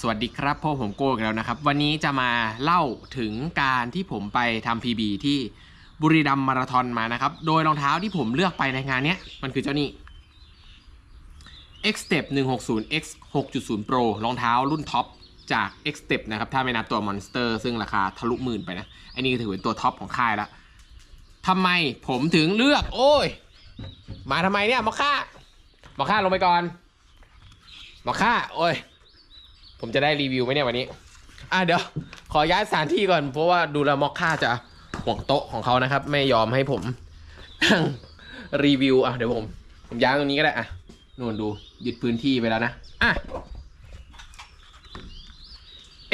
สวัสดีครับพ่อผมโก้อีกแล้วนะครับ วันนี้จะมาเล่าถึงการที่ผมไปทำ PB ที่บุรีรัมย์มาราธอนมานะครับ โดยรองเท้าที่ผมเลือกไปในงานนี้มันคือเจ้านี้ X Step 160 X 6.0 Pro รองเท้ารุ่นท็อปจาก X Step นะครับ ถ้าไม่นับตัว Monster ซึ่งราคาทะลุหมื่นไปนะ อันนี้ถือเป็นตัวท็อปของค่ายแล้วทำไมผมถึงเลือก โอ้ย มาทำไมเนี่ยมอค่ามอค่าลงไปก่อนมอค่า โอ้ย ผมจะได้รีวิวไหมเนี่ยวันนี้ อะเดี๋ยว ขอย้ายสถานที่ก่อน เพราะว่าดูแลมอคค่าจะห่วงโต๊ะของเขานะครับ ไม่ยอมให้ผมรีวิว อะเดี๋ยวผม ผมย้ายตรงนี้ก็ได้ อะนู่นดูยึดพื้นที่ไปแล้วนะ อะ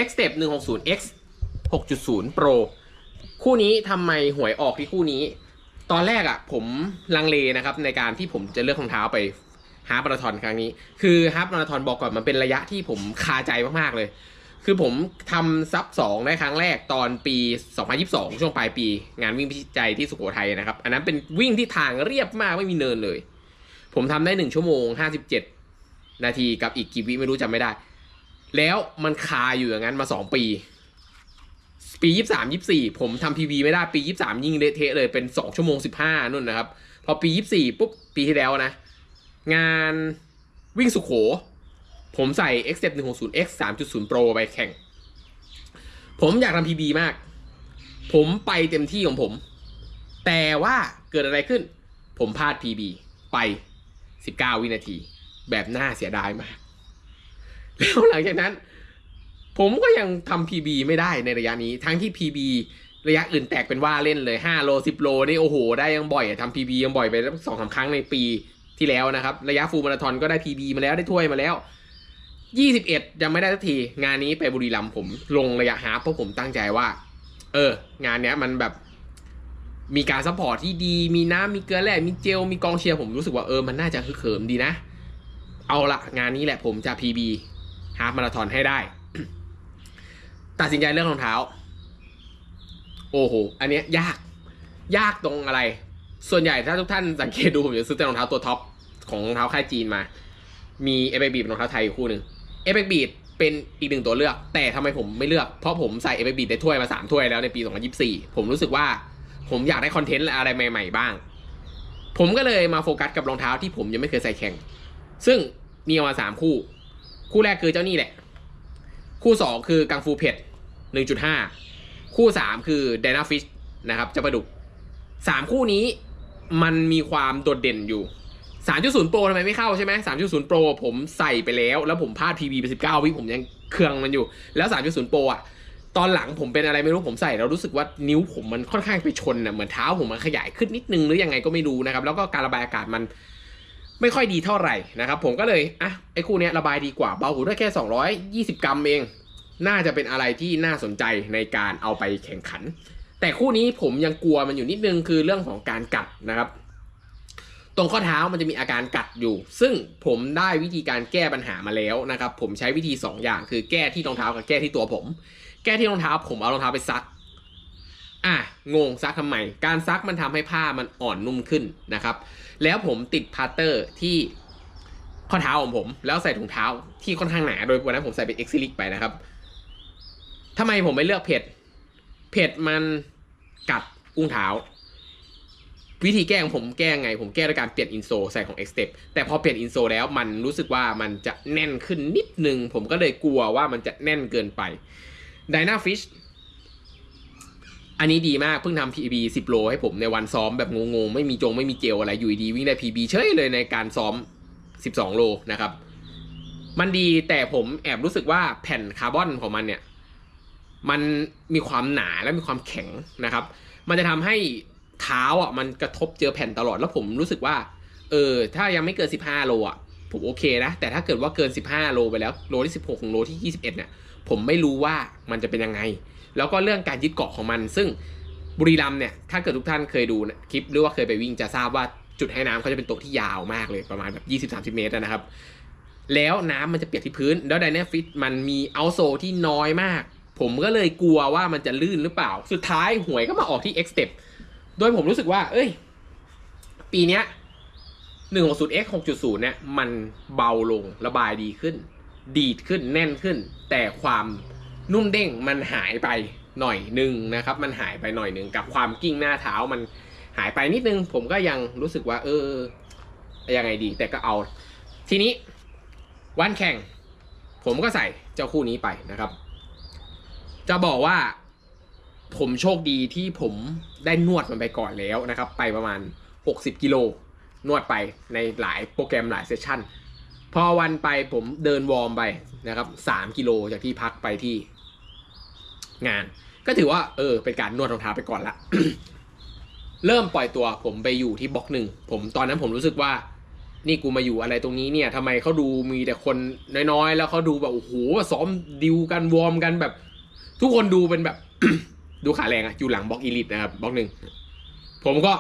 X Step 160 X 6.0 Pro คู่นี้ทำไมหวยออกที่คู่นี้ ตอนแรกอะ่ะ ผมลังเลนะครับ ในการที่ผมจะเลือกรองเท้าไป ฮาล์ฟมาราธอนครั้งนี้ คือฮาล์ฟมาราธอนบอกก่อนมันเป็นระยะที่ผมคาใจมากๆเลย คือผมทำซับสองได้ครั้งแรกตอนปี 2022 ช่วงปลายปี งานวิ่งพิจัยที่สุโขทัยนะครับ อันนั้นเป็นวิ่งที่ทางเรียบมากไม่มีเนินเลย ผมทำได้1ชั่วโมง 57 นาทีกับอีกกี่วิไม่รู้จำไม่ได้ แล้วมันคาอยู่อย่างนั้นมา 2 ปีปียี่สามยี่สี่ผมทำพีบีไม่ได้ปียี่สามยิงเละเทะเลยเป็นสองชั่วโมงสิบห้านู่นนะครับ พอปียี่สี่ปุ๊บ ปีที่แล้วนะ งานวิ่งสุขโข ผมใส่ X Step 160 X 3.0 Pro ไปแข่ง ผมอยากทำ PB มาก ผมไปเต็มที่ของผม แต่ว่าเกิดอะไรขึ้น ผมพลาด PB ไป 19 วินาที แบบน่าเสียดายมาก แล้วหลังจากนั้น ผมก็ยังทำ PB ไม่ได้ในระยะนี้ ทั้งที่ PB ระยะอื่นแตกเป็นว่าเล่นเลย 5 โล 10 โล นี่โอ้โห ได้ยังบ่อยอะทำ PB ยังบ่อยไปสองสาครั้งในปี ที่แล้วนะครับ ระยะฟูลมาราธอนก็ได้ PB มาแล้วได้ถ้วยมาแล้ว 21 ยังไม่ได้สักที งานนี้ไปบุรีรัมย์ผมลงระยะฮาเพราะผมตั้งใจว่า เออ งานเนี้ยมันแบบมีการซัพพอร์ตที่ดี มีน้ำมีเกลือแร่มีเจล มีกองเชียร์ ผมรู้สึกว่าเออ มันน่าจะฮึกเหิมดีนะ เอาละงานนี้แหละผมจะ PB ฮาฟมาราธอนให้ได้ ตัดสินใจเรื่องรองเท้า โอ้โห อันเนี้ยยาก ยากตรงอะไร ส่วนใหญ่ถ้าทุกท่านสังเกตดูผมจะซื้อแต่รองเท้าตัวท็อป ของรองเท้าค่ายจีนมา มีเอเบบีเป็นรองเท้าไทยคู่หนึ่งเอเบบีเป็นอีกหนึ่งตัวเลือก แต่ทำไมผมไม่เลือก เพราะผมใส่เอเบบีได้ถ้วยมาสามถ้วยแล้วในปี 2024 ผมรู้สึกว่าผมอยากได้คอนเทนต์อะไรใหม่ ๆ บ้าง ผมก็เลยมาโฟกัสกับรองเท้าที่ผมยังไม่เคยใส่แข่ง ซึ่งมีมาสามคู่ คู่แรกคือเจ้านี่แหละ คู่สองคือกังฟูเผ็ดหนึ่งจุดห้าคู่สามคือไดนาฟิชนะครับเจ้าปลาดุกสามคู่นี้มันมีความโดดเด่นอยู่ 3.0 Pro ทำไมไม่เข้าใช่ไหม3.0 Pro ผมใส่ไปแล้ว แล้วผมพลาด PB ไป 19 วิผมยังเครื่องมันอยู่ แล้ว 3.0 Pro อะ ตอนหลังผมเป็นอะไรไม่รู้ผมใส่แล้วรู้สึกว่านิ้วผมมันค่อนข้างไปชนอะ เหมือนเท้าผมมันขยายขึ้นนิดนึงหรือยังไงก็ไม่รู้นะครับ แล้วก็การระบายอากาศมันไม่ค่อยดีเท่าไหร่นะครับ ผมก็เลย อะ ไอ้คู่นี้ระบายดีกว่า เบาหูได้แค่ 220 กรัมเอง น่าจะเป็นอะไรที่น่าสนใจในการเอาไปแข่งขัน แต่คู่นี้ผมยังกลัวมันอยู่นิดนึงคือเรื่องของการกัดนะครับ รงข้อเท้ามันจะมีอาการกัดอยู่ ซึ่งผมได้วิธีการแก้ปัญหามาแล้วนะครับ ผมใช้วิธี 2 อย่าง คือแก้ที่รองเท้ากับแก้ที่ตัวผม แก้ที่รองเท้าผมเอารองเท้าไปซัก อะงงซักทำไม การซักมันทำให้ผ้ามันอ่อนนุ่มขึ้นนะครับ แล้วผมติดพาร์เตอร์ที่ข้อเท้าของผม แล้วใส่ถุงเท้าที่ค่อนข้างหนา โดยวันนั้นผมใส่เป็นเอ็กซิลิกไปนะครับทำไมผมไม่เลือกเผ็ด เผ็ดมันกัดอุ้งเท้า วิธีแก้ของผมแก้ไง ผมแก้ด้วยการเปลี่ยนอินโซใส่ของ X Step แต่พอเปลี่ยนอินโซแล้วมันรู้สึกว่ามันจะแน่นขึ้นนิดนึง ผมก็เลยกลัวว่ามันจะแน่นเกินไป Dynafish อันนี้ดีมากเพิ่งทำ PB 10 โลให้ผมในวันซ้อมแบบงงๆ ไม่มีจงไม่มีเจลอะไรอยู่ดีวิ่งได้ PB เฉยเลยในการซ้อม 12 โลนะครับ มันดีแต่ผมแอบรู้สึกว่าแผ่นคาร์บอนของมันเนี่ย มันมีความหนาและมีความแข็งนะครับ มันจะทำให้ เท้าอะมันกระทบเจอแผ่นตลอดแล้วผมรู้สึกว่า เออ ถ้ายังไม่เกิน 15 โลอะผมโอเคนะ แต่ถ้าเกิดว่าเกิน 15 โลไปแล้วโลที่ 16ถึงโลที่ 21เนี่ยผมไม่รู้ว่ามันจะเป็นยังไง แล้วก็เรื่องการยึดเกาะของมัน ซึ่งบุรีรัมเนี่ยถ้าเกิดทุกท่านเคยดูคลิปหรือว่าเคยไปวิ่งจะทราบว่าจุดให้น้ำเขาจะเป็นโต๊ะที่ยาวมากเลยประมาณแบบ20-30 เมตรนะครับแล้วน้ำมันจะเปียกที่พื้น แล้วไดนาฟิตมันมีเอาโซที่น้อยมาก ผมก็เลยกลัวว่ามันจะลื่นหรือเปล่า สุดท้ายหวยก็มาออกที่ X Step โดยผมรู้สึกว่า เอ้ย ปีเนี้ย 160 X 6.0 เนี่ย มันเบาลงระบายดีขึ้น ดีดขึ้นแน่นขึ้น แต่ความนุ่มเด้งมันหายไปหน่อยหนึ่งนะครับ มันหายไปหน่อยหนึ่งกับความกิ้งหน้าเท้ามันหายไปนิดนึง ผมก็ยังรู้สึกว่า เออยังไงดี แต่ก็เอา ทีนี้ วันแข่ง ผมก็ใส่เจ้าคู่นี้ไปนะครับ จะบอกว่า ผมโชคดีที่ผมได้นวดมันไปก่อนแล้วนะครับ ไปประมาณ 60 กิโล นวดไปในหลายโปรแกรมหลายเซสชั่น พอวันไปผมเดินวอร์มไปนะครับ3กิโลจากที่พักไปที่งาน ก็ถือว่าเออเป็นการนวดรองเท้าไปก่อนละเริ่มปล่อยตัวผมไปอยู่ที่บล็อกหนึ่งผมตอนนั้นผมรู้สึกว่า นี่กูมาอยู่อะไรตรงนี้เนี่ยทำไมเขาดูมีแต่คนน้อยๆ แล้วเขาดูแบบโอ้โหซ้อมดิวกันวอร์มกันแบบ ทุกคนดูเป็นแบบ ดูขาแรงอะอยู่หลังบล็อกอีลิทนะครับบล็อกหนึ่งผมก็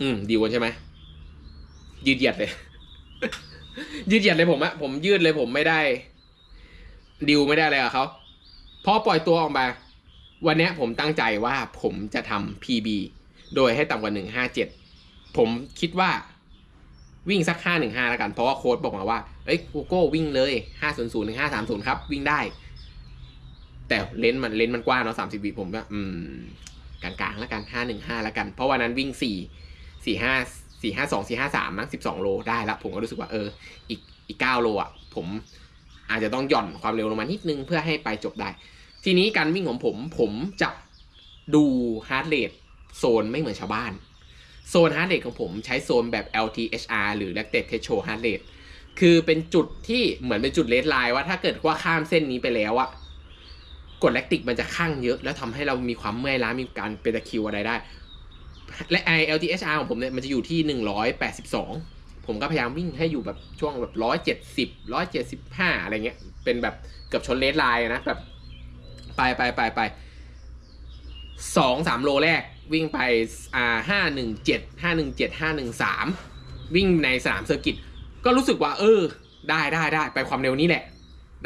อืมดิวกันใช่ไหมยืดเหยียดเลย ยืดเหยียดเลยผมอะผมยืดเลยผมไม่ได้ ดิวไม่ได้อะไรกับเขาพอปล่อยตัวออกมา วันนี้ผมตั้งใจว่าผมจะทำ PB โดยให้ต่ำกว่าหนึ่งห้าเจ็ดผมคิดว่าวิ่งสักห้าหนึ่งห้าแล้วกัน เพราะว่าโค้ดบอกมาว่าเอ้ยโกโก้วิ่งเลยห้าศูนย์ศูนย์หนึ่งห้าสามศูนย์ครับ วิ่งได้ แต่เลนส์มันเลนส์มันกว้างเนาะสามสิบวิผมก็อืมกลางๆแล้วกันห้าหนึ่งห้าแล้วกัน เพราะวันนั้นวิ่งสี่สี่ห้าสี่ห้าสองสี่ห้าสามมั้งสิบสองโลได้ล้วผมก็รู้สึกว่าเออ อีกอีกเก้าโลอะผมอาจจะต้องหย่อนความเร็วลงมานิดนึงเพื่อให้ไปจบได้ ทีนี้การวิ่งของผมผมจะดูฮาร์ดเรทโซนไม่เหมือนชาวบ้าน โซนฮาร์ดเรทของผมใช้โซนแบบ LTHR หรือ Lactate Threshold Heart Rate คือเป็นจุดที่เหมือนเป็นจุดเลดไลน์ว่าถ้าเกิดว่าข้ามเส้นนี้ไปแล้วอะ กรดแลคติกมันจะข้างเยอะ แล้วทำให้เรามีความเมื่อยล้ามีการเป็นตะคิวอะไรได้ และ i LTHR ของผมเนี่ยมันจะอยู่ที่ 182 ผมก็พยายามวิ่งให้อยู่แบบช่วงแบบ 170 175 อะไรเงี้ย เป็นแบบเกือบชนเลดไลน์นะแบบไปไปไปไปสองสามโลแรกวิ่งไปอ่าห้าหนึ่งเจ็ดห้าหนึ่งเจ็ดห้าหนึ่งสามวิ่งในสนามเซอร์กิตก็รู้สึกว่า เออ ได้ได้ได้ไปความเร็วนี้แหละ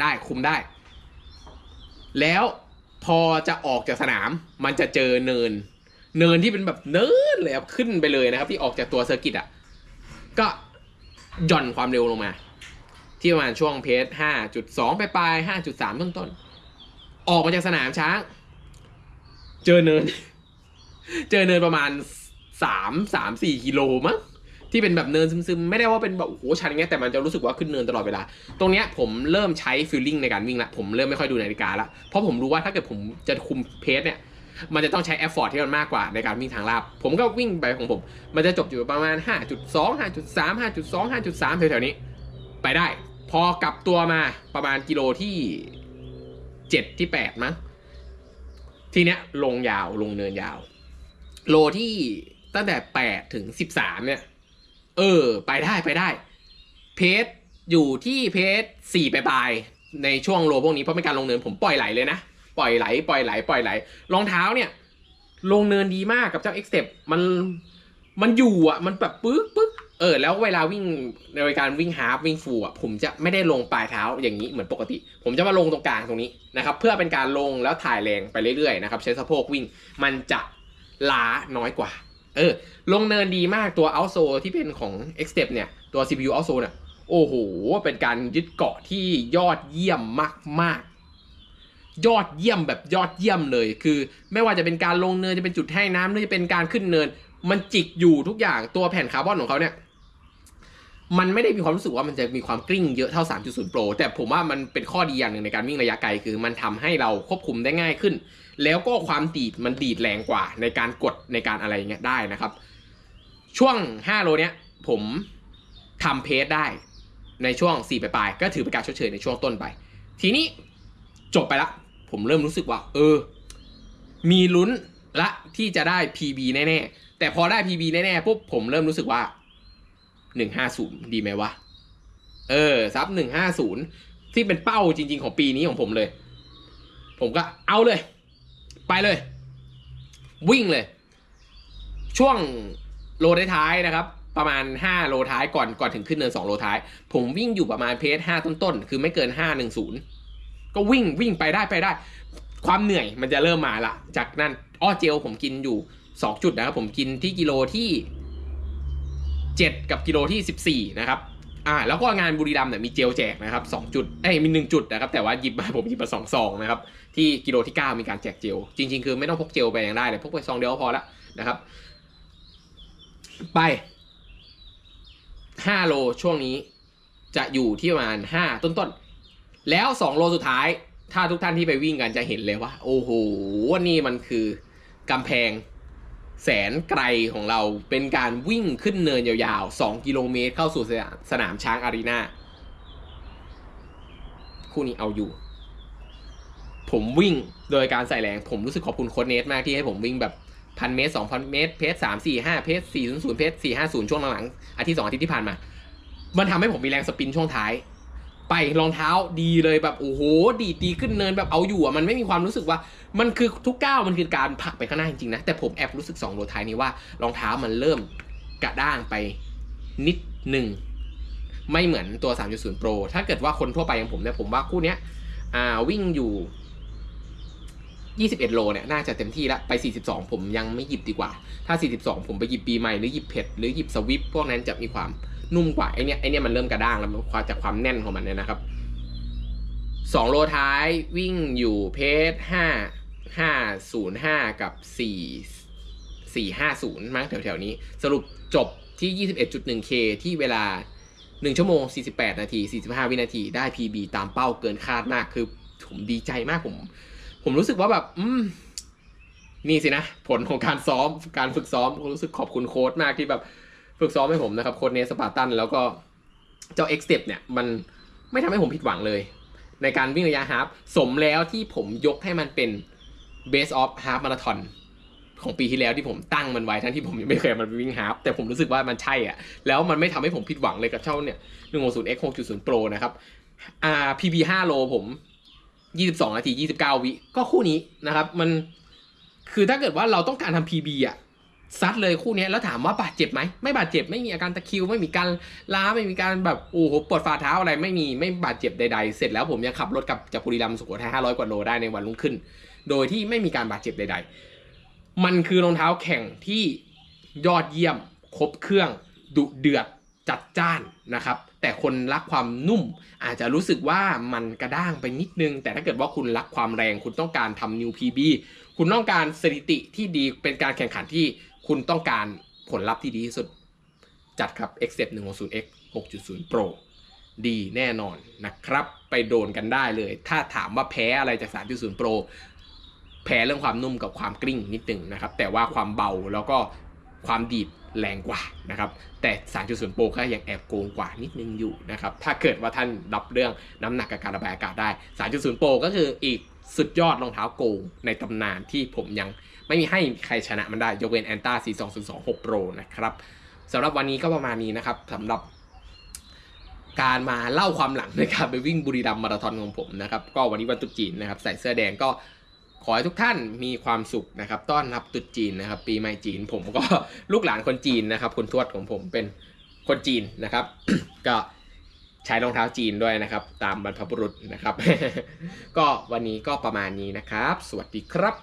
ได้คุมได้ แล้วพอจะออกจากสนามมันจะเจอเนิน เนินที่เป็นแบบเนินเลยครับขึ้นไปเลยนะครับ ที่ออกจากตัวเซอร์กิตอะก็หย่อนความเร็วลงมา ที่ประมาณช่วงเพจห้าจุดสองไปปลายห้าจุดสามต้นต้นๆออกมาจากสนามช้าง เจอเนิน เจอเนินประมาณสามสามสี่กิโลมั้ง ที่เป็นแบบเนินซึมๆ ไม่ได้ว่าเป็นแบบโอ้โหชันอย่างเงี้ยแต่มันจะรู้สึกว่าขึ้นเนินตลอดเวลา ตรงเนี้ยผมเริ่มใช้ฟีลลิ่งในการวิ่งละผมเริ่มไม่ค่อยดูนาฬิกาละเพราะผมรู้ว่าถ้าเกิดผมจะคุมเพสเนี่ยมันจะต้องใช้แอฟฟอร์ตที่มันมากกว่าในการวิ่งทางลาบ ผมก็วิ่งไปของผม มันจะจบอยู่ประมาณ 5.2 5.3 5.2 5.3แถวๆนี้ ไปได้ พอกลับตัวมาประมาณกิโลที่ 7 ที่ 8 มั้ง ทีเนี้ยลงยาวลงเนินยาว โลที่ตั้งแต่ 8 ถึง 13 เนี่ย เออ ไปได้ไปได้ เพจอยู่ที่เพจสี่ปลายในช่วงโลพวกนี้เพราะเป็นการลงเนินผมปล่อยไหลเลยนะ ปล่อยไหล ปล่อยไหล ปล่อยไหล รองเท้าเนี่ย ลงเนินดีมากกับเจ้า X Step มันมันอยู่อะ มันแบบปึ๊กปึ๊กเออ แล้วเวลาวิ่งในการวิ่งฮาฟวิ่งฟูอะผมจะไม่ได้ลงปลายเท้าอย่างนี้เหมือนปกติ ผมจะมาลงตรงกลางตรงนี้นะครับ เพื่อเป็นการลงแล้วถ่ายแรงไปเรื่อยๆนะครับ ใช้สะโพกวิ่งมันจะล้าน้อยกว่า เออ ลงเนินดีมากตัว o u t s o ที่เป็นของ X Step เนี่ย ตัว CPU o u t s o เนี่ย โอ้โห เป็นการยึดเกาะที่ยอดเยี่ยมมาก ๆ ยอดเยี่ยมแบบยอดเยี่ยมเลย คือ ไม่ว่าจะเป็นการลงเนินจะเป็นจุดให้น้ำหรือจะเป็นการขึ้นเนิน มันจิกอยู่ทุกอย่างตัวแผ่นคาร์บอนของเขาเนี่ย มันไม่ได้มีความรู้สึกว่ามันจะมีความกลิ้งเยอะเท่า 3.0 Pro แต่ผมว่ามันเป็นข้อดีอย่างหนึ่งในการวิ่งระยะไกลคือมันทำให้เราควบคุมได้ง่ายขึ้น แล้วก็ความดีดมันดีดแรงกว่าในการกดในการอะไรเงี้ยได้นะครับ ช่วง 5 โลเนี้ยผมทำเพสได้ในช่วง 4 ปลายๆก็ถือเป็นการชดเชยในช่วงต้นไป ทีนี้จบไปละ ผมเริ่มรู้สึกว่า เออ มีลุ้นละที่จะได้ PB แน่ๆแต่พอได้ PB แน่ๆปุ๊บผมเริ่มรู้สึกว่า 150ดีไหมวะ เออ ซับ150ที่เป็นเป้าจริง ๆ ของปีนี้ของผมเลย ผมก็เอาเลย ไปเลย วิ่งเลย ช่วงโลท้ายๆนะครับ ประมาณ 5 โลท้ายก่อนก่อนถึงขึ้นเนิน2 โลท้าย ผมวิ่งอยู่ประมาณเพจ5ต้นๆ คือไม่เกิน 510 ก็วิ่งวิ่งไปได้ไปได้ ความเหนื่อยมันจะเริ่มมาละ จากนั้นอ้อเจลผมกินอยู่ 2 จุดนะครับ ผมกินที่กิโลที่ 7 กับกิโลที่ 14 นะครับอ่าแล้วก็งานบุรีรัมย์เนี่ยมีเจลแจกนะครับสองจุดเอ้ยมีหนึ่งจุดนะครับแต่ว่าหยิบมาผมหยิบมาสองซองนะครับที่กิโลที่ 9 มีการแจกเจลจริง ๆ คือไม่ต้องพกเจลไปยังได้เลยพกไปซองเดียวพอละนะครับ ไป 5 โลช่วงนี้จะอยู่ที่ประมาณ 5 ต้นๆ แล้ว 2 โลสุดท้าย ถ้าทุกท่านที่ไปวิ่งกันจะเห็นเลยว่า โอ้โหนี่มันคือกำแพง แสนไกลของเราเป็นการวิ่งขึ้นเนินยาวๆ 2 กิโลเมตรเข้าสู่สนามช้างอารีนาคู่นี้เอาอยู่ ผมวิ่งโดยการใส่แรง ผมรู้สึกขอบคุณโค้ชเนทมากที่ให้ผมวิ่งแบบพันเมตรสองพันเมตร เพจสามสี่ห้าเพจสี่ศูนย์ศูนย์เพจสี่ห้าศูนย์ช่วงหลังๆอาทิตย์สองอาทิตย์ที่ผ่านมา มันทำให้ผมมีแรงสปินช่วงท้าย ไปรองเท้าดีเลยแบบโอ้โหดีดีขึ้นเนินแบบเอาอยู่อะมันไม่มีความรู้สึกว่ามันคือทุกก้าวมันคือการผลักไปข้างหน้าจริงๆนะแต่ผมแอบรู้สึกสองโลท้ายนี้ว่ารองเท้ามันเริ่มกระด้างไปนิดหนึ่งไม่เหมือนตัว 3.0 Pro ถ้าเกิดว่าคนทั่วไปอย่างผมเนี่ยผมว่าคู่เนี้ยอ่าวิ่งอยู่ 21 โลเนี่ยน่าจะเต็มที่แล้วไป 42 ผมยังไม่หยิบดีกว่า ถ้า 42 ผมไปหยิบปีใหม่หรือหยิบเพชรหรือหยิบสวิปพวกนั้นจะมีความ นุ่มกว่าไอเนี้ยไอเนี้ยมันเริ่มกระด้างแล้วความจากความแน่นของมันเนี่ยนะครับสองโลท้ายวิ่งอยู่เพจห้าห้าศูนย์ห้ากับสี่สี่ห้าศูนย์มั้งแถวๆนี้ สรุปจบที่ยี่สิบเอ็ดจุดหนึ่งเคที่เวลาหนึ่งชั่วโมงสี่สิบแปดนาทีสี่สิบห้าวินาทีได้ PB ตามเป้าเกินคาดมากคือผมดีใจมากผม ผมรู้สึกว่าแบบ อืมนี่สินะ ผลของการซ้อมการฝึกซ้อมผมรู้สึกขอบคุณโค้ดมากที่แบบ ฝึกซ้อมให้ผมนะครับโค้ดเนสปาร์ตัน แล้วก็เจ้า X Step เนี่ย มันไม่ทำให้ผมผิดหวังเลย ในการวิ่งระยะฮาล์ฟสมแล้วที่ผมยกให้มันเป็น Base of Half Marathon ของปีที่แล้วที่ผมตั้งมันไว้ทั้งที่ผมยังไม่เคยมันวิ่งฮาล์ฟแต่ผมรู้สึกว่ามันใช่อะ แล้วมันไม่ทำให้ผมผิดหวังเลยกับเจ้าเนี่ย 160 x 6.0 Pro นะครับอ่า PB 5โลผม 22 นาที 29 วิก็คู่นี้นะครับ มันคือถ้าเกิดว่าเราต้องการทำ PB อะ ซัดเลยคู่นี้แล้วถามว่าบาดเจ็บไหมไม่บาดเจ็บไม่มีอาการตะคิว ไม่มีการล้าไม่มีการแบบโอ้โหปวดฝ่าเท้าอะไรไม่มีไม่บาดเจ็บใดๆ เสร็จแล้วผมยังขับรถกลับจากบุรีรัมย์สุโขทัย500กว่าโลได้ในวันรุ่งขึ้น โดยที่ไม่มีการบาดเจ็บใด ๆ มันคือรองเท้าแข่งที่ยอดเยี่ยมครบเครื่องดุเดือดจัดจ้านนะครับ แต่คนรักความนุ่ม อาจจะรู้สึกว่ามันกระด้างไปนิดนึง แต่ถ้าเกิดว่าคุณรักความแรง คุณต้องการทำ New PB คุณต้องการสถิติที่ดีเป็นการแข่งขันที่ คุณต้องการผลลัพธ์ที่ดีที่สุด จัดครับ x 1 6 0 x 6.0 Pro ดีแน่นอนนะครับ ไปโดนกันได้เลย ถ้าถามว่าแพ้อะไรจาก 3.0 Pro แพ้เรื่องความนุ่มกับความกลิ้งนิดนึงนะครับ แต่ว่าความเบาแล้วก็ความดีดแรงกว่านะครับ แต่ 3.0 Pro ก็ยังแอบโกงกว่านิดนึงอยู่นะครับ ถ้าเกิดว่าท่านรับเรื่องน้ำหนักกับการระบายอากาศได้ 3.0 Pro ก็คืออีกสุดยอดรองเท้าโกงในตำนานที่ผมยัง ไม่มีให้ใครชนะมันได้ ยกเว้นแอนต้า42026 Pro นะครับสำหรับวันนี้ก็ประมาณนี้นะครับสำหรับการมาเล่าความหลังในการไปวิ่งบุรีรัมย์มาราธอนของผมนะครับ ก็วันนี้วันตุจีนนะครับ ใส่เสื้อแดงก็ขอให้ทุกท่านมีความสุขนะครับ ต้อนรับตุจีนนะครับ ปีใหม่จีนผมก็ลูกหลานคนจีนนะครับคนทวดของผมเป็นคนจีนนะครับ ก็ใช้รองเท้าจีนด้วยนะครับ ตามบรรพบุรุษนะครับ ก็วันนี้ก็ประมาณนี้นะครับ สวัสดีครับ